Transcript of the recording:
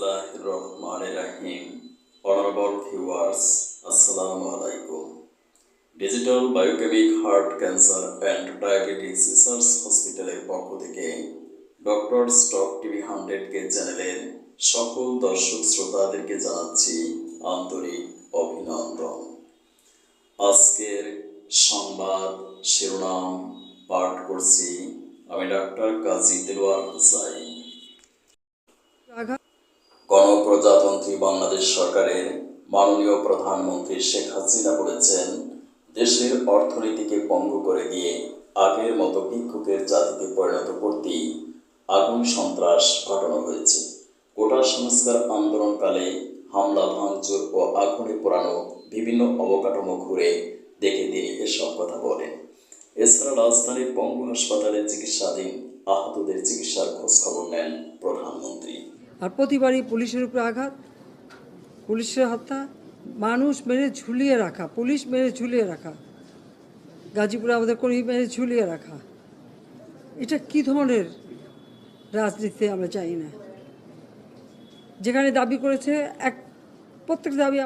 বিসমিল্লাহ রহমান রাহিম অনারবল ভিউয়ার্স আসসালামু আলাইকুম। Digital biochemic heart cancer and diabetes research হসপিটালের পক্ষ থেকে doctor stock TV hundred K চ্যানেলের সকল দর্শক শ্রোতাদেরকে জানাচ্ছি আন্তরিক অভিনন্দন। আজকের সংবাদ শিরোনাম পাঠ করছি আমি ডাক্তার কাজী দেলোয়ার হুসাইন। আঘাত গণপ্রজাতন্ত্রী বাংলাদেশ সরকারের মাননীয় প্রধানমন্ত্রী শেখ হাসিনা বলেছেন, দেশের অর্থনীতিকে পঙ্গু করে দিয়ে আগের মতো ভিক্ষুকের জাতিতে পরিণত করতেই আগুন সন্ত্রাস ঘটানো হয়েছে। কোটা সংস্কার আন্দোলনকালে হামলা, ভাঙচুর ও আগুনে পোড়ানো বিভিন্ন অবকাঠামো ঘুরে দেখে তিনি এসব কথা বলেন। এছাড়া রাজধানীর পঙ্গু হাসপাতালে চিকিৎসাধীন আহতদের চিকিৎসার খোঁজখবর নেন প্রধানমন্ত্রী। আর প্রতিবারই পুলিশের উপরে আঘাত, পুলিশের হত্যা, মানুষ মেরে ঝুলিয়ে রাখা, পুলিশ মেরে ঝুলিয়ে রাখা, গাজীপুরে আমাদের কর্মী মেরে ঝুলিয়ে রাখা। এটা কি ধরনের রাজনীতিতে আমরা চাই না। যেখানে দাবি করেছে এক, প্রত্যেক দাবি